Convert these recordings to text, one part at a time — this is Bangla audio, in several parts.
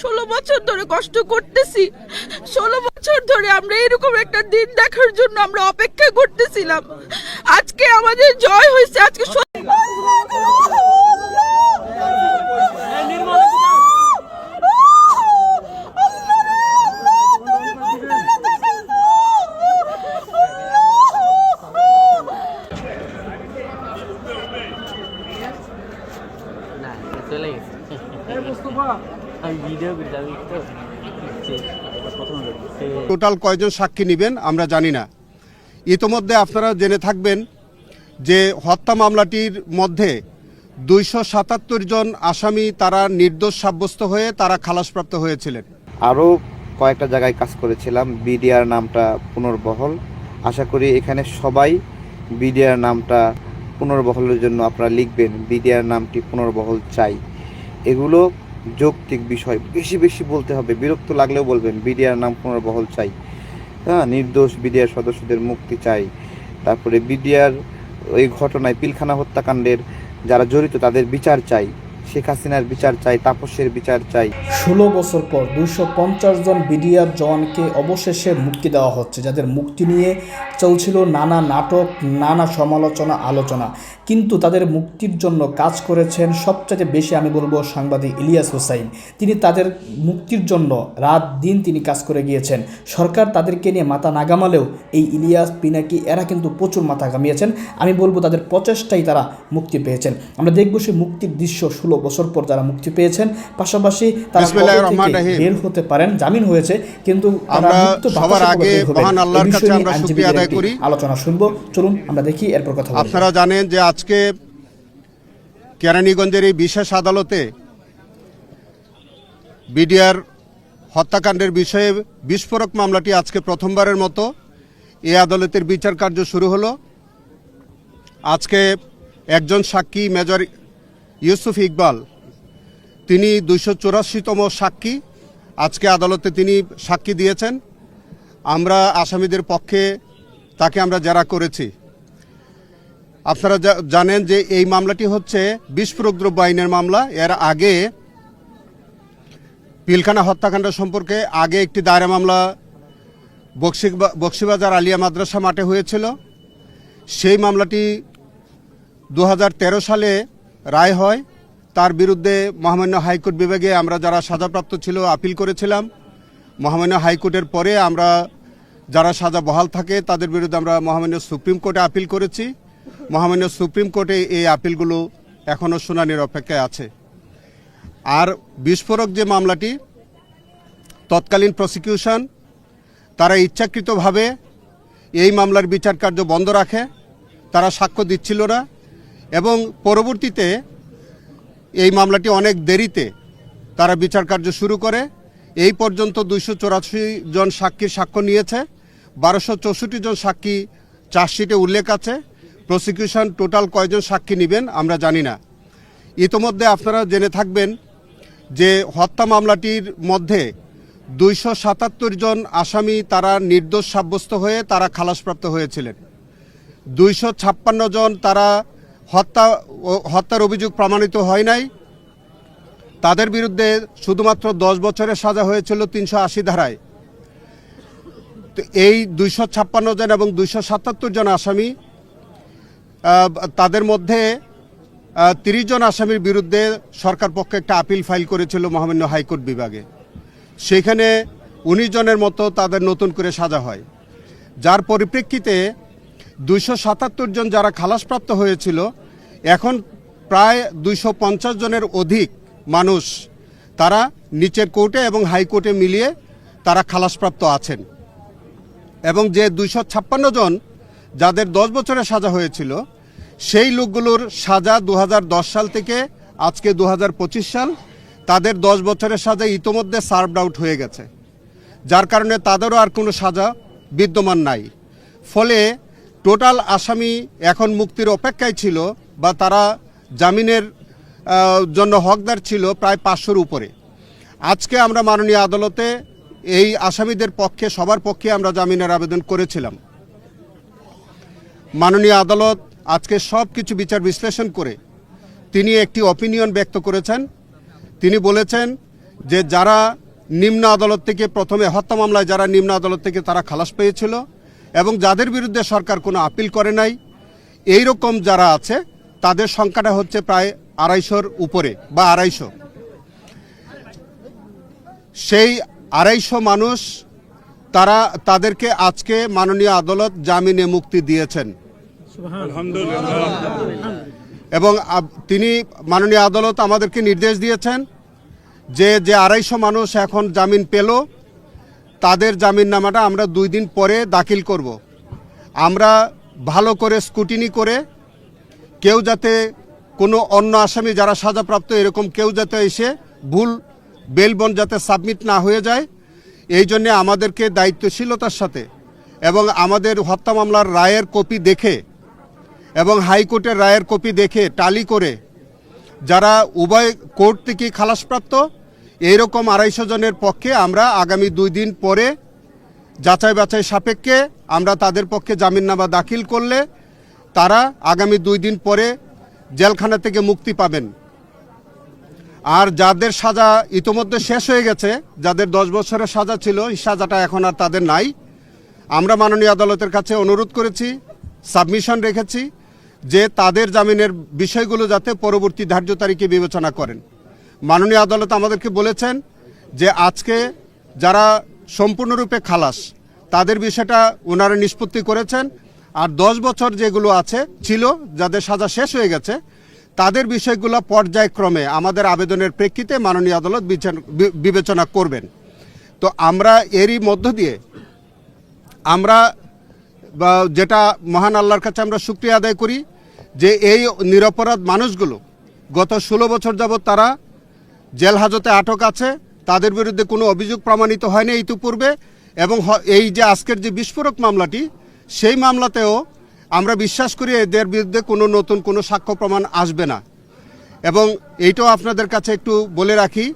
ষোলো বছর ধরে কষ্ট করতেছি। ষোলো বছর ধরে আমরা এরকম একটা দিন দেখার জন্য আমরা অপেক্ষা করতেছিলাম। আজকে আমাদের জয় হয়েছে, আজকে সত্যি না সে চলে গেছে আমি ভিডিও করি আমি তো টোটাল কয়জন সাক্ষী নেবেন আমরা জানি না। ইতোমধ্যে আপনারা জেনে থাকবেন যে হত্যা মামলাটির মধ্যে দুইশো সাতাত্তর জন আসামি তারা নির্দোষ সাব্যস্ত হয়ে তারা খালাসপ্রাপ্ত হয়েছিলেন। আরও কয়েকটা জায়গায় কাজ করেছিলাম বিডিআর নামটা পুনর্বহল। আশা করি এখানে সবাই বিডিআর নামটা পুনর্বহলের জন্য আপনারা লিখবেন বিডিআর নামটি পুনর্বহল চাই। এগুলো যৌক্তিক বিষয়। বেশি বেশি বলতে হবে। বিরক্ত লাগলেও বলবেন, বিডিআর নাম পুনর্বহল চাই। হ্যাঁ নির্দোষ বিডিআর সদস্যদের মুক্তি চাই। তারপরে বিডিআর ওই ঘটনায় পিলখানা হত্যাকাণ্ডের যারা জড়িত তাদের বিচার চাই। শেখ হাসিনার বিচার চাই, তাপসের বিচার চাই। ষোলো বছর পর দুইশো পঞ্চাশ জন বিডিআর জওয়ানকে অবশেষে মুক্তি দেওয়া হচ্ছে, যাদের মুক্তি নিয়ে চলছিল নানা নাটক, নানা সমালোচনা, আলোচনা। কিন্তু তাদের মুক্তির জন্য কাজ করেছেন সবচেয়ে বেশি আমি বলব সাংবাদিক ইলিয়াস হোসাইন। তিনি তাদের মুক্তির জন্য রাত দিন তিনি কাজ করে গিয়েছেন। সরকার তাদেরকে নিয়ে মাথা নাগামালেও এই ইলিয়াস, পিনাকি এরা কিন্তু প্রচুর মাথা গামিয়েছেন আমি বলব তাদের প্রচেষ্টাই তারা মুক্তি পেয়েছেন। আমরা দেখব সেই মুক্তির দৃশ্য ষোলো বছর পর যারা মুক্তি পেয়েছেন পাশাপাশি তারা। বের হতে পারেন জামিন হয়েছে কিন্তু তারা আমরা মুক্ত বাতাসে সবার আগে মহান আল্লাহর কাছে আমরা শুকরিয়া আদায় করি। আলোচনা শুনব চলুন আমরা দেখি এরপর কথা আপনারা জানেন যে আজকে কেরানীগঞ্জের এই বিশেষ আদালতে বিডিআর হত্যাকাণ্ডের বিষয়ে বিস্ফোরক মামলাটি আজকে প্রথমবারের মতো এই আদালতের বিচার কার্য শুরু হলো আজকে একজন সাক্ষী মেজর ইউসুফ ইকবাল। তিনি দুইশো চুরাশিতম সাক্ষী। আজকে আদালতে তিনি সাক্ষী দিয়েছেন। আমরা আসামিদের পক্ষে তাকে আমরা জেরা করেছি। আপনারা জানেন যে এই মামলাটি হচ্ছে বিস্ফোরক দ্রব্য আইনের মামলা। এর আগে পিলখানা হত্যাকাণ্ড সম্পর্কে আগে একটি দায়রা মামলা বক্সি- বক্সিবাজার আলিয়া মাদ্রাসা মাঠে হয়েছিল। সেই মামলাটি দু হাজার তেরো সালে রায় হয়। তার বিরুদ্ধে মহামান্য হাইকোর্ট বিভাগে আমরা যারা সাজাপ্রাপ্ত ছিল, আপিল করেছিলাম। মহামান্য হাইকোর্টের পরে আমরা যারা সাজা বহাল থাকে, তাদের বিরুদ্ধে আমরা মহামান্য সুপ্রিম কোর্টে আপিল করেছি। মহামান্য সুপ্রিম কোর্টে এই আপিলগুলো এখনও শুনানির অপেক্ষায় আছে। আর বিস্ফোরক যে মামলাটি, তৎকালীন প্রসিকিউশন, তারা ইচ্ছাকৃতভাবে এই মামলার বিচার কার্য বন্ধ রাখে। তারা সাক্ষ্য দিচ্ছিল না। এবং পরবর্তীতে এই মামলাটি অনেক দেরিতে তারা বিচার কার্য শুরু করে। এই পর্যন্ত দুইশো জন সাক্ষীর সাক্ষ্য নিয়েছে, বারোশো চৌষট্টি জন সাক্ষী চার্জশিটে উল্লেখ আছে। প্রসিকিউশন টোটাল কয়জন সাক্ষী নেবেন আমরা জানি না। ইতোমধ্যে আপনারা জেনে থাকবেন যে হত্যা মামলাটির মধ্যে দুইশো সাতাত্তর জন আসামি তারা নির্দোষ সাব্যস্ত হয়ে তারা খালাসপ্রাপ্ত হয়েছিলেন। দুইশো ছাপ্পান্ন জন তারা হত্যা হত্যার অভিযোগ প্রমাণিত হয় নাই। তাদের বিরুদ্ধে শুধুমাত্র দশ বছরের সাজা হয়েছিল তিনশো আশি ধারায়। এই দুইশো ছাপ্পান্ন জন এবং দুইশো সাতাত্তর জন আসামি তাদের মধ্যে তিরিশ জন আসামির বিরুদ্ধে সরকার পক্ষে একটা আপিল ফাইল করেছিল মহামান্য হাইকোর্ট বিভাগে। সেখানে উনিশ জনের মতো তাদের নতুন করে সাজা হয়। যার পরিপ্রেক্ষিতে দুইশো সাতাত্তর জন যারা খালাসপ্রাপ্ত হয়েছিল, এখন প্রায় দুইশো পঞ্চাশ জনের অধিক মানুষ তারা নিচের কোর্টে এবং হাইকোর্টে মিলিয়ে তারা খালাসপ্রাপ্ত আছেন। এবং যে দুইশো ছাপ্পান্ন জন যাদের দশ বছরের সাজা হয়েছিল, সেই লোকগুলোর সাজা দু হাজার দশ সাল থেকে আজকে দু হাজার পঁচিশ সাল, তাদের দশ বছরের সাজা ইতোমধ্যে সার্ভড আউট হয়ে গেছে। যার কারণে তাদেরও আর কোনো সাজা বিদ্যমান নাই। ফলে টোটাল আসামি এখন মুক্তির অপেক্ষায় ছিল বা তারা জামিনের জন্য হকদার ছিল প্রায় পাঁচশোর উপরে। আজকে আমরা মাননীয় আদালতে এই আসামিদের পক্ষে, সবার পক্ষে আমরা জামিনের আবেদন করেছিলাম। মাননীয় আদালত আজকে সব কিছু বিচার বিশ্লেষণ করে তিনি একটি অপিনিয়ন ব্যক্ত করেছেন। তিনি বলেছেন যে যারা নিম্ন আদালত থেকে প্রথমে হত্যা মামলায় যারা নিম্ন আদালত থেকে তারা খালাস পেয়েছিল এবং যাদের বিরুদ্ধে সরকার কোনো আপিল করে নাই এই রকম যারা আছে, তাদের সংখ্যাটা হচ্ছে প্রায় আড়াইশোর উপরে বা আড়াইশো। সেই আড়াইশো মানুষ, তারা, তাদেরকে আজকে মাননীয় আদালত জামিনে মুক্তি দিয়েছেন। এবং তিনি মাননীয় আদালত আমাদেরকে নির্দেশ দিয়েছেন যে যে আড়াইশো মানুষ এখন জামিন পেল তাদের জামিন নামাটা আমরা দুই দিন পরে দাখিল করব। আমরা ভালো করে স্কুটিনি করে কেউ যাতে কোনো অন্য আসামি যারা সাজাপ্রাপ্ত এরকম কেউ যাতে এসে ভুল বেলবন যাতে সাবমিট না হয়ে যায়, এই জন্যে আমাদেরকে দায়িত্বশীলতার সাথে এবং আমাদের হত্যা মামলার রায়ের কপি দেখে এবং হাইকোর্টের রায়ের কপি দেখে টালি করে যারা উভয় কোর্ট থেকে খালাসপ্রাপ্ত এইরকম আড়াইশো জনের পক্ষে আমরা আগামী দুই দিন পরে যাচাই বাছাই সাপেক্ষে আমরা তাদের পক্ষে জামিননামা দাখিল করলে তারা আগামী দুই দিন পরে জেলখানা থেকে মুক্তি পাবেন। আর যাদের সাজা ইতোমধ্যে শেষ হয়ে গেছে, যাদের দশ বছরের সাজা ছিল সাজাটা এখন আর তাদের নাই। আমরা মাননীয় আদালতের কাছে অনুরোধ করেছি, সাবমিশন রেখেছি যে তাদের জামিনের বিষয়গুলো যাতে পরবর্তী ধার্য তারিখে বিবেচনা করেন। মাননীয় আদালত আমাদেরকে বলেছেন যে আজকে যারা সম্পূর্ণরূপে খালাস, তাদের বিষয়টা ওনারা নিষ্পত্তি করেছেন। আর দশ বছর যেগুলো আছে, ছিল, যাদের সাজা শেষ হয়ে গেছে, তাদের বিষয়গুলো পর্যায়ক্রমে আমাদের আবেদনের প্রেক্ষিতে মাননীয় আদালত বিবেচনা করবেন। তো আমরা এরই মধ্য দিয়ে, আমরা যেটা মহান আল্লাহর কাছে আমরা শুক্রিয়া আদায় করি যে এই নিরপরাধ মানুষগুলো গত ষোলো বছর যাবৎ তারা জেল হাজতে আটক আছে, তাদের বিরুদ্ধে কোনো অভিযোগ প্রমাণিত হয়নি ইতিপূর্বে, এবং এই যে আজকের যে বিস্ফোরক মামলাটি, সেই মামলাতেও আমরা বিশ্বাস করি এদের বিরুদ্ধে কোনো নতুন কোনো সাক্ষ্য প্রমাণ আসবে না। এবং এইটাও আপনাদের কাছে একটু বলে রাখি,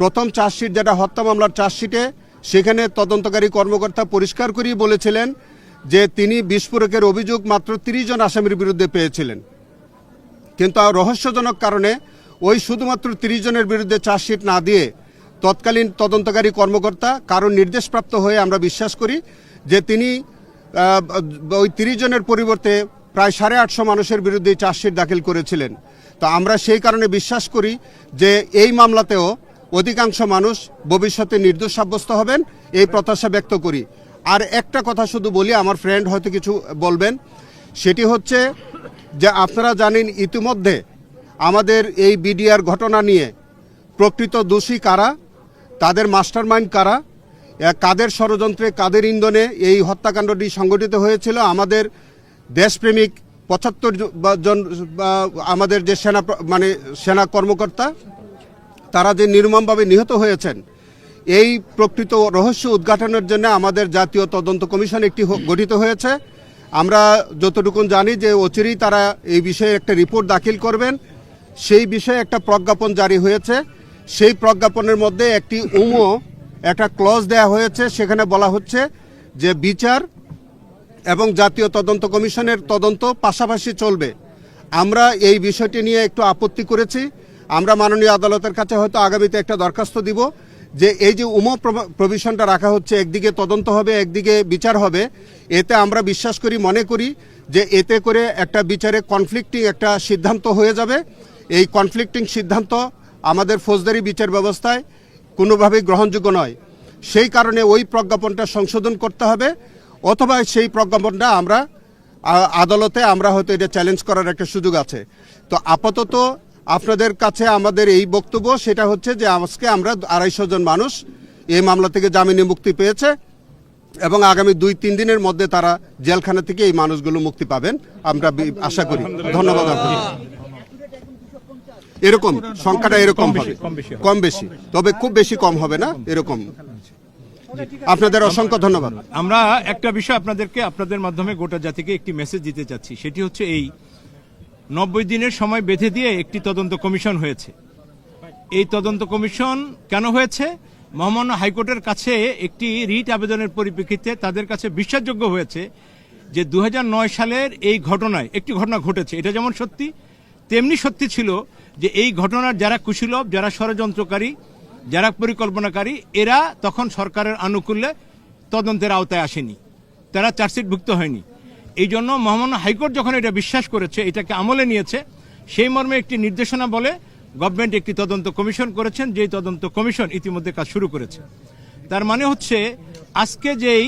প্রথম চার্জশিট যেটা হত্যা মামলার চার্জশিটে, সেখানে তদন্তকারী কর্মকর্তা পরিষ্কার করেই বলেছিলেন যে তিনি বিস্ফোরকের অভিযোগ মাত্র তিরিশ জন আসামির বিরুদ্ধে পেয়েছিলেন। কিন্তু রহস্যজনক কারণে ওই শুধুমাত্র তিরিশ জনের বিরুদ্ধে চার্জশিট না দিয়ে তৎকালীন তদন্তকারী কর্মকর্তা কারণ নির্দেশপ্রাপ্ত হয়ে আমরা বিশ্বাস করি যে তিনি ওই তিরিশ জনের পরিবর্তে প্রায় সাড়ে আটশো মানুষের বিরুদ্ধে চার্জশিট দাখিল করেছিলেন। তো আমরা সেই কারণে বিশ্বাস করি যে এই মামলাতেও অধিকাংশ মানুষ ভবিষ্যতে নির্দোষ সাব্যস্ত হবেন, এই প্রত্যাশা ব্যক্ত করি। আর একটা কথা শুধু বলি, আমার ফ্রেন্ড হয়তো কিছু বলবেন। সেটি হচ্ছে যে আপনারা জানেন ইতিমধ্যে আমাদের এই বিডিআর ঘটনা নিয়ে প্রকৃত দোষী কারা? তাদের মাস্টারমাইন্ড কারা? কাদের ষড়যন্ত্রে, কাদের ইন্ধনে এই হত্যাকাণ্ডটি সংগঠিত হয়েছিল? আমাদের দেশপ্রেমিক পঁচাত্তর জন আমাদের যে সেনা মানে সেনা কর্মকর্তা, তারা যে নির্মমভাবে নিহত হয়েছেন, এই প্রকৃত রহস্য উদ্ঘাটনের জন্য আমাদের জাতীয় তদন্ত কমিশন একটি গঠিত হয়েছে। আমরা যতটুকু জানি যে অচিরেই তারা এই বিষয়ে একটা রিপোর্ট দাখিল করবেন। সেই বিষয়ে একটা প্রজ্ঞাপন জারি হয়েছে। সেই প্রজ্ঞাপনের মধ্যে একটি উমো, একটা ক্লজ দেয়া হয়েছে। সেখানে বলা হচ্ছে যে বিচার এবং জাতীয় তদন্ত কমিশনের তদন্ত পাশাপাশি চলবে। আমরা এই বিষয়টি নিয়ে একটু আপত্তি করেছি। আমরা মাননীয় আদালতের কাছে হয়তো আগামীতে একটা দরখাস্ত দিব যে এই যে উম প্রভিশনটা রাখা হচ্ছে, একদিকে তদন্ত হবে, একদিকে বিচার হবে, এতে আমরা বিশ্বাস করি, মনে করি যে এতে করে একটা বিচারে কনফ্লিক্টিং একটা সিদ্ধান্ত হয়ে যাবে। এই কনফ্লিক্টিং সিদ্ধান্ত আমাদের ফৌজদারি বিচার ব্যবস্থায় কোনোভাবেই গ্রহণযোগ্য নয়। সেই কারণে ওই প্রজ্ঞাপনটা সংশোধন করতে হবে, অথবা সেই প্রজ্ঞাপনটা আমরা আদালতে আমরা হয়তো এটা চ্যালেঞ্জ করার একটা সুযোগ আছে। তো আপাতত আপনাদের কাছে আমাদের এই বক্তব্য, সেটা হচ্ছে যে আজকে আমরা আড়াইশো জন মানুষ এই মামলা থেকে জামিনে মুক্তি পেয়েছে এবং আগামী দুই তিন দিনের মধ্যে তারা জেলখানা থেকে এই মানুষগুলো মুক্তি পাবেন। আমরা আশা করি। ধন্যবাদ আপনাকে এরকম সংখ্যাটা এরকম হবে। কম বেশি তবে খুব বেশি কম হবে না এরকম। আপনাদের অসংখ্য ধন্যবাদ। আমরা একটা বিষয় আপনাদেরকে আপনাদের মাধ্যমে গোটা জাতিকে একটি মেসেজ দিতে চাচ্ছি। সেটি হচ্ছে এই নব্বই দিনের সময় বেঁধে দিয়ে একটি তদন্ত কমিশন হয়েছে। এই তদন্ত কমিশন কেন হয়েছে? মহামান্য হাইকোর্টের কাছে একটি রিট আবেদনের পরিপ্রেক্ষিতে তাদের কাছে বিশ্বাসযোগ্য হয়েছে যে দু হাজার নয় সালের এই ঘটনায় একটি ঘটনা ঘটেছে। এটা যেমন সত্যি তেমনি সত্যি ছিল যে এই ঘটনার যারা কুশীলভ যারা ষড়যন্ত্রকারী, যারা পরিকল্পনাকারী, এরা তখন সরকারের আনুকূল্যে তদন্তের আওতায় আসেনি। তারা চার্জশিটভুক্ত হয়নি। এই জন্য মহামান্য হাইকোর্ট যখন এটা বিশ্বাস করেছে, এটাকে আমলে নিয়েছে, সেই মর্মে একটি নির্দেশনা বলে গভর্নমেন্ট একটি তদন্ত কমিশন করেছেন, যেই তদন্ত কমিশন ইতিমধ্যে কাজ শুরু করেছে। তার মানে হচ্ছে, আজকে যেই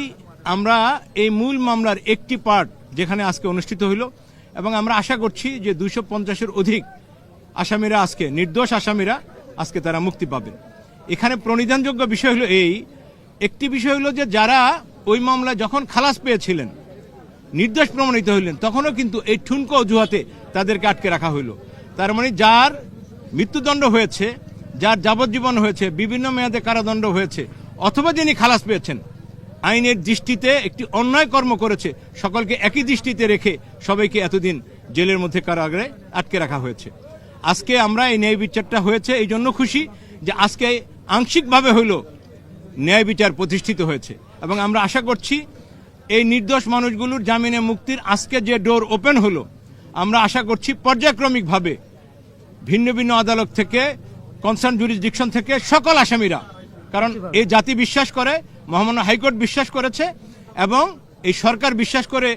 আমরা এই মূল মামলার একটি পার্ট যেখানে আজকে অনুষ্ঠিত হইল, এবং আমরা আশা করছি যে দুইশো পঞ্চাশের অধিক আসামিরা আজকে, নির্দোষ আসামিরা আজকে তারা মুক্তি পাবেন এখানে প্রণিধানযোগ্য বিষয় হলো এই, একটি বিষয় হলো যে যারা ওই মামলা যখন খালাস পেয়েছিলেন, নির্দোষ প্রমাণিত হইলেন, তখনও কিন্তু এই ঠুনকো অজুহাতে তাদেরকে আটকে রাখা হইল। তার মানে যার মৃত্যুদণ্ড হয়েছে, যার যাবজ্জীবন হয়েছে, বিভিন্ন মেয়াদে কারাদণ্ড হয়েছে, অথবা যিনি খালাস পেয়েছেন, আইনের দৃষ্টিতে একটি অন্যায় কর্ম করেছে, সকলকে একই দৃষ্টিতে রেখে সবাইকে এতদিন জেলের মধ্যে কারাগারে আটকে রাখা হয়েছে। আজকে আমরা এই ন্যায় বিচারটা হয়েছে এই জন্য খুশি যে আজকে আংশিকভাবে হইল ন্যায় বিচার প্রতিষ্ঠিত হয়েছে। এবং আমরা আশা করছি এই নির্দোষ মানুষগুলোর জামিনে মুক্তির আজকে যে ডোর ওপেন হলো, আমরা আশা করছি পর্যায়ক্রমিকভাবে ভিন্ন ভিন্ন আদালত থেকে, কনসার্ন জুরিসডিকশন থেকে সকল আসামিরা, কারণ এই জাতি বিশ্বাস করে, মহামান্য হাইকোর্ট বিশ্বাস করেছে এবং এই সরকার বিশ্বাস করে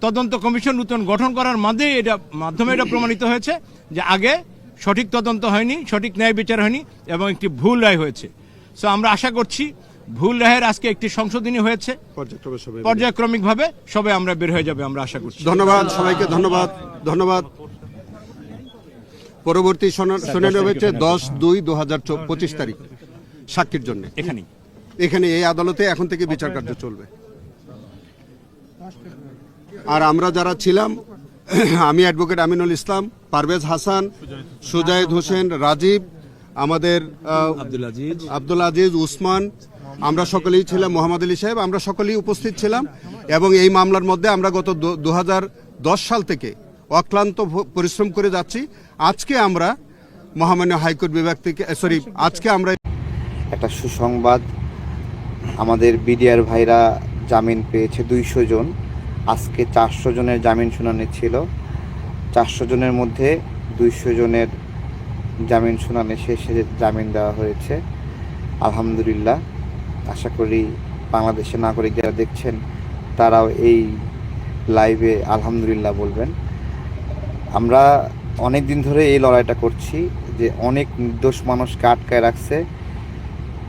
তদন্ত কমিশন নতুন গঠন করার মাধ্যমে এটা মাধ্যমে এটা প্রমাণিত হয়েছে যে আগে সঠিক তদন্ত হয়নি সঠিক ন্যায় বিচার হয়নি এবং একটি ভুল রায় হয়েছে। সো আমরা আশা করছি ভুল রায়ের আজকে একটি সংশোধনী হয়েছে। পর্যায়ক্রমিকভাবে সবাই আমরা বের হয়ে যাবে আমরা আশা করছি। ধন্যবাদ সবাইকে ধন্যবাদ ধন্যবাদ। পরবর্তী শোনা- শুনানি হয়েছে দশ দুই দু হাজার পঁচিশ তারিখ সাক্ষীর জন্য। এখানেই। এখানে এই আদালতে এখন থেকে বিচার কার্য চলবে। আর আমরা যারা ছিলাম আমি অ্যাডভোকেট আমিনুল ইসলাম পারভেজ হাসান সুজায়েদ হোসেন রাজীব আমাদের আব্দুল আজিজ। আব্দুল আজিজ উসমান আমরা সকলেই ছিলাম মোহাম্মদ আলী সাহেব আমরা সকলেই উপস্থিত ছিলাম এবং এই মামলার মধ্যে আমরা গত দু দশ সাল থেকে অক্লান্ত ভ- পরিশ্রম করে যাচ্ছি। আজকে আমরা মহামান্য হাইকোর্ট বিভাগ থেকে সরি আজকে আমরা একটা সুসংবাদ। আমাদের বিডিআর ভাইরা জামিন পেয়েছে দুইশো জন। আজকে চারশো জনের জামিন শুনানি ছিল। চারশো জনের মধ্যে দুইশো জনের জামিন শুনানি শেষে জামিন দেওয়া হয়েছে। আলহামদুলিল্লাহ, আশা করি বাংলাদেশের নাগরিক যারা দেখছেন, তারাও এই লাইভে আলহামদুলিল্লাহ বলবেন। আমরা অনেক দিন ধরে এই লড়াইটা করছি যে অনেক নির্দোষ মানুষকে আটকায় রাখছে।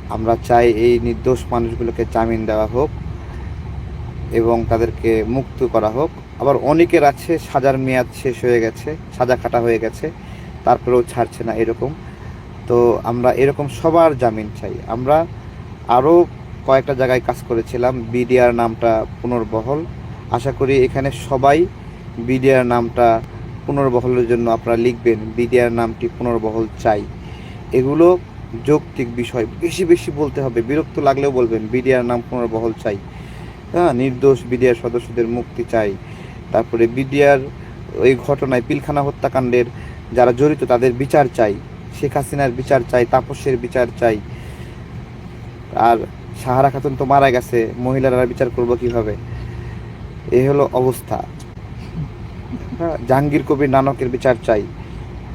আমরা চাই এই নির্দোষ মানুষগুলোকে জামিন দেওয়া হোক। এবং তাদেরকে মুক্ত করা হোক। আবার অনেকের আছে, সাজার মেয়াদ শেষ হয়ে গেছে, সাজা কাটা হয়ে গেছে, তারপরেও ছাড়ছে না এরকম। তো আমরা এরকম সবার জামিন চাই। আমরা আরও কয়েকটা জায়গায় কাজ করেছিলাম, বিডিআর নামটা পুনর্বহল। আশা করি এখানে সবাই বিডিআর নামটা পুনর্বহলের জন্য আপনারা লিখবেন, বিডিআর নামটি পুনর্বহল চাই। এগুলো যৌক্তিক বিষয়, বেশি বেশি বলতে হবে। বিরক্ত লাগলেও বলবেন, বিডিআর নাম পুনর্বহল চাই। হ্যাঁ নির্দোষ বিডিআর সদস্যদের মুক্তি চাই। তারপরে বিডিআর ওই ঘটনায় পিলখানা হত্যাকাণ্ডের যারা জড়িত তাদের বিচার চাই। শেখ হাসিনার বিচার চাই, তাপসের বিচার চাই। আর সাহারা খাতুন তো মারা গেছে, মহিলারা বিচার করব কীভাবে? এই হলো অবস্থা। হ্যাঁ জাহাঙ্গীর কবির নানকের বিচার চাই।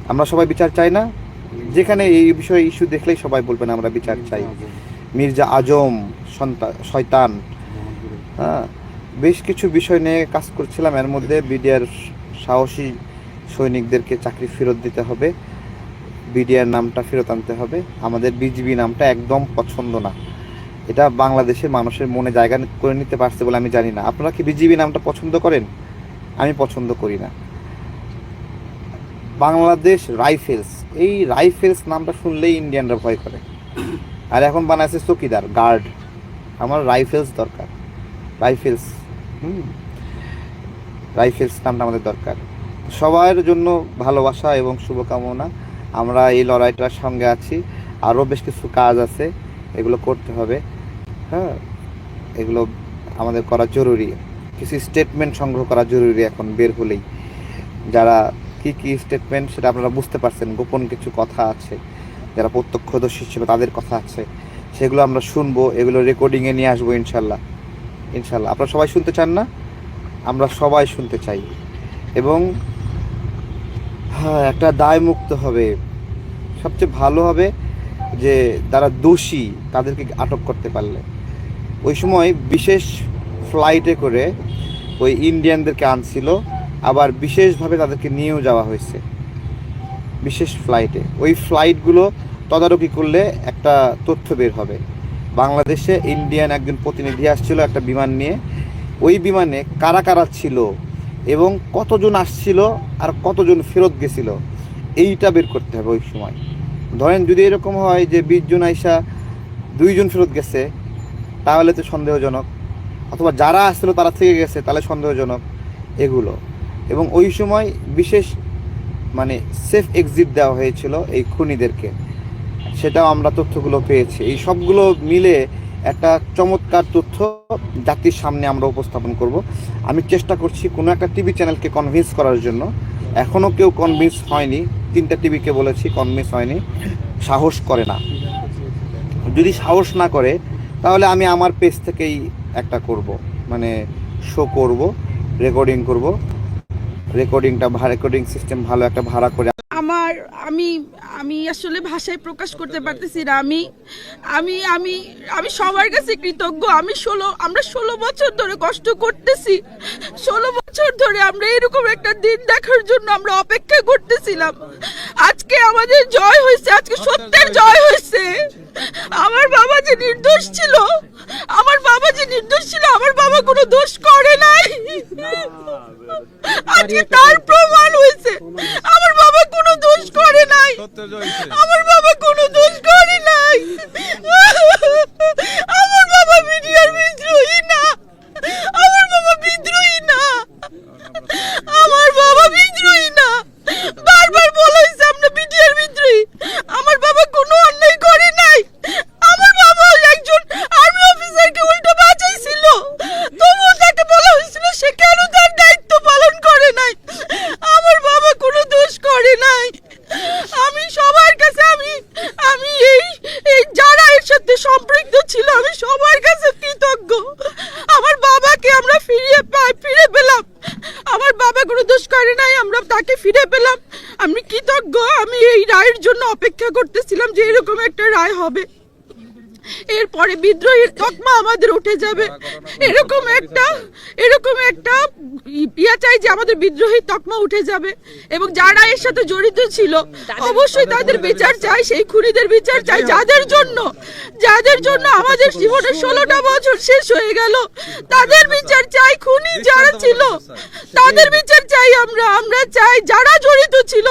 আমরা সবাই বিচার চাই না? যেখানে এই বিষয়ে ইস্যু দেখলেই সবাই বলবেন, আমরা বিচার চাই। মির্জা আজম সন্তান শয়তান। হ্যাঁ বেশ কিছু বিষয় নিয়ে কাজ করছিলাম। এর মধ্যে বিডিআর সাহসী সৈনিকদেরকে চাকরি ফেরত দিতে হবে। বিডিআর নামটা ফেরত আনতে হবে। আমাদের বিজিবি নামটা একদম পছন্দ না। এটা বাংলাদেশের মানুষের মনে জায়গা করে নিতে পারছে বলে আমি জানি না। আপনারা কি বিজিবি নামটা পছন্দ করেন? আমি পছন্দ করি না। বাংলাদেশ রাইফেলস। এই রাইফেলস নামটা শুনলেই ইন্ডিয়ানরা ভয় করে। আর এখন বানাইছে চকিদার, গার্ড। আমার রাইফেলস দরকার। রাইফেলস, হুম, রাইফেলস নামটা আমাদের দরকার। সবার জন্য ভালোবাসা এবং শুভকামনা। আমরা এই লড়াইটার সঙ্গে আছি। আরও বেশ কিছু কাজ আছে, এগুলো করতে হবে। হ্যাঁ এগুলো আমাদের করা জরুরি। কিছু স্টেটমেন্ট সংগ্রহ করা জরুরি এখন, বের হলেই। যারা কি কি স্টেটমেন্ট সেটা আপনারা বুঝতে পারছেন। গোপন কিছু কথা আছে। যারা প্রত্যক্ষদর্শী ছিল তাদের কথা আছে। সেগুলো আমরা শুনব, এগুলো রেকর্ডিংয়ে নিয়ে আসব ইনশাল্লাহ। ইনশাল্লাহ আপনারা সবাই শুনতে চান না? আমরা সবাই শুনতে চাই। এবং হ্যাঁ একটা দায় মুক্ত হবে। সবচেয়ে ভালো হবে যে, যারা দোষী, তাদেরকে আটক করতে পারলে। ওই সময় বিশেষ ফ্লাইটে করে ওই ইন্ডিয়ানদেরকে আনছিল, আবার বিশেষভাবে তাদেরকে নিয়েও যাওয়া হয়েছে। বিশেষ ফ্লাইটে ওই ফ্লাইটগুলো তদারকি করলে একটা তথ্য বের হবে। বাংলাদেশে ইন্ডিয়ান একজন প্রতিনিধি আসছিল একটা বিমান নিয়ে। ওই বিমানে কারা কারা ছিল এবং কতজন আসছিল আর কতজন ফেরত গেছিল, এইটা বের করতে হবে ওই সময়। ধরেন যদি এরকম হয় যে বিশ জন আইসা দুইজন ফেরত গেছে, তাহলে তো সন্দেহজনক। অথবা যারা আসছিল তারা থেকে গেছে, তাহলে সন্দেহজনক এগুলো। এবং ওই সময় বিশেষ মানে সেফ এক্সিট দেওয়া হয়েছিল এই খুনিদেরকে। সেটাও আমরা তথ্যগুলো পেয়েছি। এই সবগুলো মিলে একটা চমৎকার তথ্য জাতির সামনে আমরা উপস্থাপন করব। আমি চেষ্টা করছি কোনো একটা টিভি চ্যানেলকে কনভিন্স করার জন্য। এখনও কেউ কনভিন্স হয়নি। তিনটা টিভিকে বলেছি কনভিন্স হয়নি। সাহস করে না। যদি সাহস না করে, তাহলে আমি আমার পেজ থেকেই একটা করব। মানে শো করব রেকর্ডিং করব। রেকর্ডিংটা রেকর্ডিং সিস্টেম ভালো একটা ভাড়া করে আমার আমি আমি আসলে ভাষায় প্রকাশ করতে পারতেছি না। আমি আমি আমি আমি সবার কাছে কৃতজ্ঞ। আমি ষোলো, আমরা ষোলো বছর ধরে কষ্ট করতেছি। ষোলো বছর ধরে আমরা এরকম একটা দিন দেখার জন্য আমরা অপেক্ষা করতেছিলাম। আজকে আমাদের জয় হয়েছে, আজকে সত্যের জয় হয়েছে। আমার বাবা যে নির্দোষ ছিল আমার বাবা যে নির্দোষ ছিল আমার বাবা কোনো দোষ করে নাই। আজকে তার প্রমাণ হয়েছে। আমার বাবা কোনো দোষ করে নাই। আমার বাবা কোনো দোষ করে নাই আমার বাবা মিডিয়ার বিদ্রোহী না আমার বাবা বিদ্রোহী না আমার বাবা বিদ্রোহী না বারবার বলেছে আমরা বিডিআর বিদ্রোহী আমার বাবা কোনো অন্যায় করে নাই আমার বাবা একজন আর্মি অফিসারকে উল্টো বাঁচাইছিল তবুও তাকে বলা হয়েছিল সে কেন তার দায়িত্ব পালন করে নাই আমার বাবা কোনো দোষ করে নাই আমি সবার কাছে আমি আমি এই এই যারা এর সাথে সম্পৃক্ত ছিল আমি সবার কাছে কৃতজ্ঞ আমার বাবাকে আমরা ফিরিয়ে পাই ফিরে পেলাম আমার বাবা কোনো দোষ করে নাই আমরা তাকে ফিরে পেলাম আমি কৃতজ্ঞ আমি এই রায়ের জন্য অপেক্ষা করতেছিলাম যে এরকম একটা রায় হবে। এরপরে বিদ্রোহীর তকমা আমাদের উঠে যাবে। এরকম একটা এরকম একটা ইয়া চাই যে আমাদের বিদ্রোহী তকমা উঠে যাবে। এবং যারা এর সাথে জড়িত ছিল অবশ্যই তাদের বিচার চাই সেই খুনিদের বিচার চাই যাদের জন্য যাদের জন্য আমাদের জীবনের ষোলোটা বছর শেষ হয়ে গেল তাদের বিচার চাই খুনি যারা ছিল তাদের বিচার চাই আমরা আমরা চাই যারা জড়িত ছিল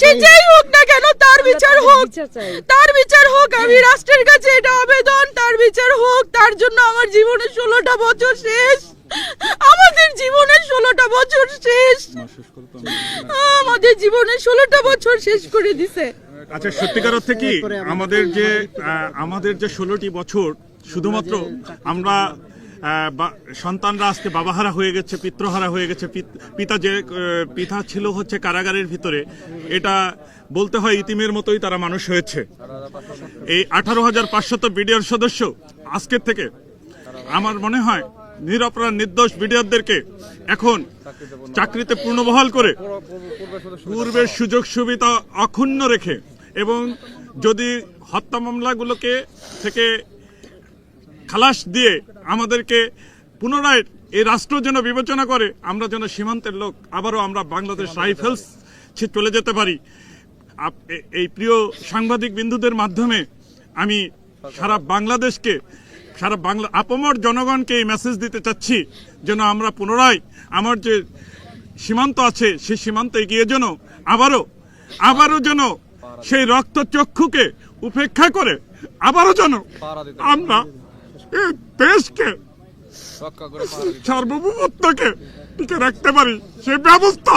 সে যেই হোক না কেন তার বিচার হোক তার বিচার হোক আমি রাষ্ট্রের কাছে এটা আবেদন তার বিচার হোক তার জন্য আমার জীবনের ষোলোটা বছর শেষ। আমাদের জীবনের ষোলোটা বছর শেষ। আমাদের জীবনের ষোলোটা বছর শেষ করে দিছে। আচ্ছা সত্যিকার অর্থে কি আমাদের যে আমাদের যে ষোলোটি বছর শুধুমাত্র আমরা বা- সন্তানরা আজকে বাবাহারা হয়ে গেছে পিত্রহারা হয়ে গেছে পিতা যে পিতা ছিল হচ্ছে কারাগারের ভিতরে এটা বলতে হয় ইতিমের মতোই তারা মানুষ হয়েছে। এই আঠারো হাজার পাঁচশত বিডিআর সদস্য আজকের থেকে আমার মনে হয় নিরপরাধ নির্দোষ বিডিআরদেরকে এখন চাকরিতে পূর্ণবহাল করে পূর্বের সুযোগ সুবিধা অক্ষুণ্ণ রেখে এবং যদি হত্যা মামলাগুলোকে থেকে খালাস দিয়ে আমাদেরকে পুনরায় এই রাষ্ট্র যেন বিবেচনা করে, আমরা যেন সীমান্তের লোক, আবারও আমরা বাংলাদেশ রাইফেলস চলে যেতে পারি। এই প্রিয় সাংবাদিক বিন্দুদের মাধ্যমে আমি সারা বাংলাদেশকে সারা বাংলা আপমর জনগণকে এই মেসেজ দিতে চাচ্ছি যেন আমরা পুনরায় আমার যে সীমান্ত আছে সেই সীমান্তে গিয়ে যেন আবারও আবারও যেন সেই রক্ত চক্ষুকে উপেক্ষা করে আবারও যেন আমরা এই দেশকে সার্বভৌমত্বকে টিকে রাখতে পারি সে ব্যবস্থা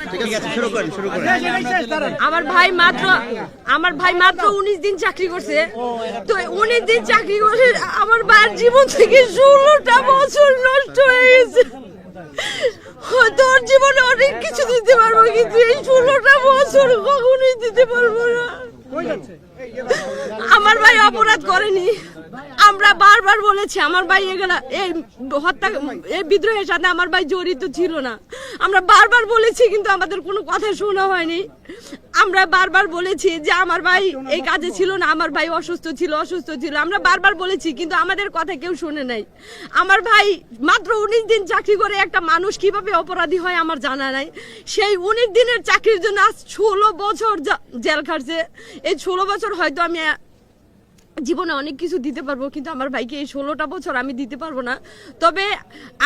আমার ভাই মাত্র আমার ভাই মাত্র উনিশ দিন চাকরি করছে। তো উনিশ দিন চাকরি করে আমার বার জীবন থেকে ষোলোটা বছর নষ্ট হয়ে গেছে। হয়তো ওর জীবনে অনেক কিছু দিতে পারব কিন্তু এই ষোলোটা বছর কখনোই দিতে পারব না। আমার ভাই অপরাধ করেনি। আমরা বারবার বলেছি, আমার ভাই এগুলা, এই হত্যা, এই বিদ্রোহের সাথে আমার ভাই জড়িত ছিল না। আমরা বারবার বলেছি, কিন্তু আমাদের কোনো কথা শোনা হয়নি। আমরা বারবার বলেছি যে আমার ভাই এই কাজে ছিল না, আমার ভাই অসুস্থ ছিল অসুস্থ ছিল। আমরা বারবার বলেছি, কিন্তু আমাদের কথা কেউ শুনে নাই। আমার ভাই মাত্র উনিশ দিন চাকরি করে একটা মানুষ কীভাবে অপরাধী হয় আমার জানা নাই। সেই উনিশ দিনের চাকরির জন্য আজ ষোলো বছর জেল খাটছে। এই ষোলো বছর হয়তো আমি জীবনে অনেক কিছু দিতে পারব, কিন্তু আমার ভাইকে এই ষোলোটা বছর আমি দিতে পারব না। তবে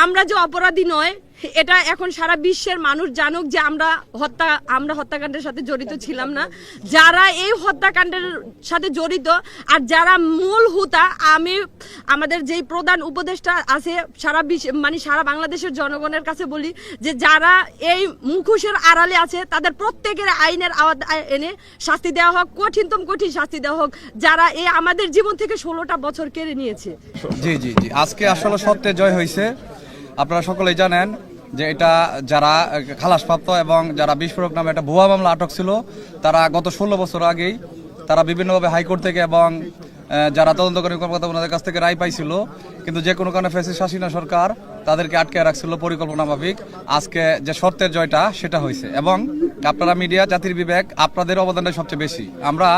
আমরা যে অপরাধী নয় এটা এখন সারা বিশ্বের মানুষ জানুক যে আমরা হত্যা, আমরা হত্যাকাণ্ডের সাথে জড়িত ছিলাম না। যারা এই হত্যাকাণ্ডের সাথে জড়িত, আর যারা মূল হুতা, আমি, আমাদের যেই প্রধান উপদেষ্টা আছে সারা বিশ্ব মানে সারা বাংলাদেশের জনগণের কাছে বলি যে যারা এই মুখোশের আড়ালে আছে, তাদের প্রত্যেকের আইনের আওয়াজ এনে শাস্তি দেওয়া হোক, কঠিনতম কঠিন শাস্তি দেওয়া হোক, যারা এই আমাদের জীবন থেকে ষোলোটা বছর কেড়ে নিয়েছে। জি জি জি। আজকে আসলে সত্যের জয় হয়েছে আপনারা সকলেই জানেন যে এটা যারা খালাসপ্রাপ্ত এবং যারা বিস্ফোরক নামে একটা ভুয়া মামলা আটক ছিল, তারা গত ষোলো বছর আগেই তারা বিভিন্নভাবে হাইকোর্ট থেকে এবং যারা তদন্তকারী কর্মকর্তা ওনাদের কাছ থেকে রায় পাইছিল, কিন্তু যে কোনো কারণে ফেসিস হাসিনা সরকার তাদেরকে আটকে রাখছিল পরিকল্পনা মাফিক। আজকে যে সত্যের জয়টা, সেটা হয়েছে। এবং আপনারা মিডিয়া, জাতির বিবেক, আপনাদের অবদানটা সবচেয়ে বেশি। আমরা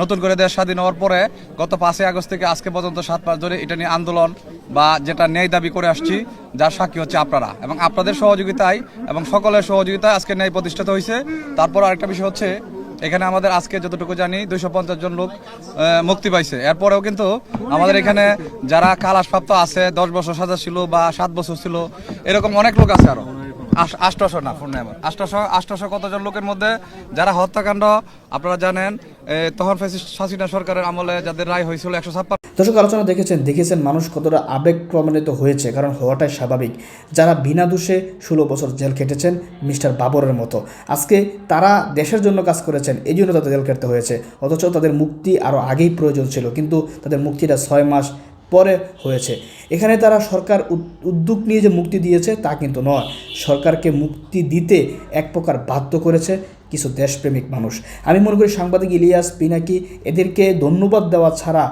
নতুন করে দেশ স্বাধীন হওয়ার পরে গত পাঁচই আগস্ট থেকে আজকে পর্যন্ত সাত মাস ধরে এটা নিয়ে আন্দোলন বা যেটা ন্যায় দাবি করে আসছি, যার সাক্ষী হচ্ছে আপনারা। এবং আপনাদের সহযোগিতায় এবং সকলের সহযোগিতায় আজকে ন্যায় প্রতিষ্ঠিত হয়েছে। তারপর আরেকটা বিষয় হচ্ছে এখানে আমাদের আজকে যতটুকু জানি দুইশো পঞ্চাশ জন লোক মুক্তি পাইছে। এরপরেও কিন্তু আমাদের এখানে যারা কালাসপ্রাপ্ত আছে, দশ বছর সাজা ছিল বা সাত বছর ছিল, এরকম অনেক লোক আছে আরও। আষ্টশো না ফোন আমার আষ্টশো আষ্টশো কতজন লোকের মধ্যে যারা হত্যাকাণ্ড, আপনারা জানেন তখন হাসিনা সরকারের আমলে যাদের রায় হয়েছিল একশো ছাপ্পান্ন দর্শক, আলোচনা দেখেছেন দেখেছেন মানুষ কতটা আবেগ প্রমাণিত হয়েছে, কারণ হওয়াটাই স্বাভাবিক। যারা বিনা দোষে ষোলো বছর জেল কেটেছেন মিস্টার বাবরের মতো। আজকে তারা দেশের জন্য কাজ করেছেন, এই জন্য তাদের জেল খেটতে হয়েছে। অথচ তাদের মুক্তি আরও আগেই প্রয়োজন ছিল, কিন্তু তাদের মুক্তিটা ছয় মাস পরে হয়েছে। এখানে তারা সরকার উদ্যোগ নিয়ে যে মুক্তি দিয়েছে তা কিন্তু নয়। সরকারকে মুক্তি দিতে এক প্রকার বাধ্য করেছে কিছু দেশপ্রেমিক মানুষ। আমি মনে করি সাংবাদিক ইলিয়াস পিনাকি এদেরকে ধন্যবাদ দেওয়া ছাড়া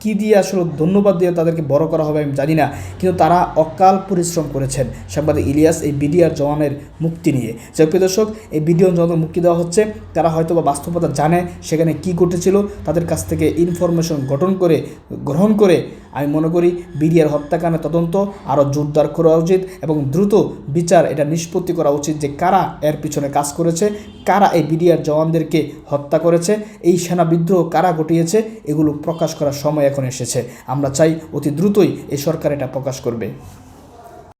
কি দিয়ে আসলে ধন্যবাদ দিয়ে তাদেরকে বড় করা হবে আমি জানি না, কিন্তু তারা অকাল পরিশ্রম করেছেন সাংবাদিক ইলিয়াস এই বিডিআর জওয়ানের মুক্তি নিয়ে। যে প্রিয় দর্শক, এই বিডিও জওয়ানের মুক্তি দেওয়া হচ্ছে, তারা হয়তো বা বাস্তবতা জানে সেখানে কি ঘটেছিল, তাদের কাছ থেকে ইনফরমেশন গঠন করে, গ্রহণ করে আমি মনে করি বিডিআর হত্যাকাণ্ডের তদন্ত আরও জোরদার করা উচিত এবং দ্রুত বিচার এটা নিষ্পত্তি করা উচিত যে কারা এর পিছনে কাজ করেছে, কারা এই বিডিআর জওয়ানদেরকে হত্যা করেছে, এই সেনা বিদ্রোহ কারা ঘটিয়েছে, এগুলো প্রকাশ করার সময় এখন এসেছে। আমরা চাই অতি দ্রুতই এই সরকার এটা প্রকাশ করবে।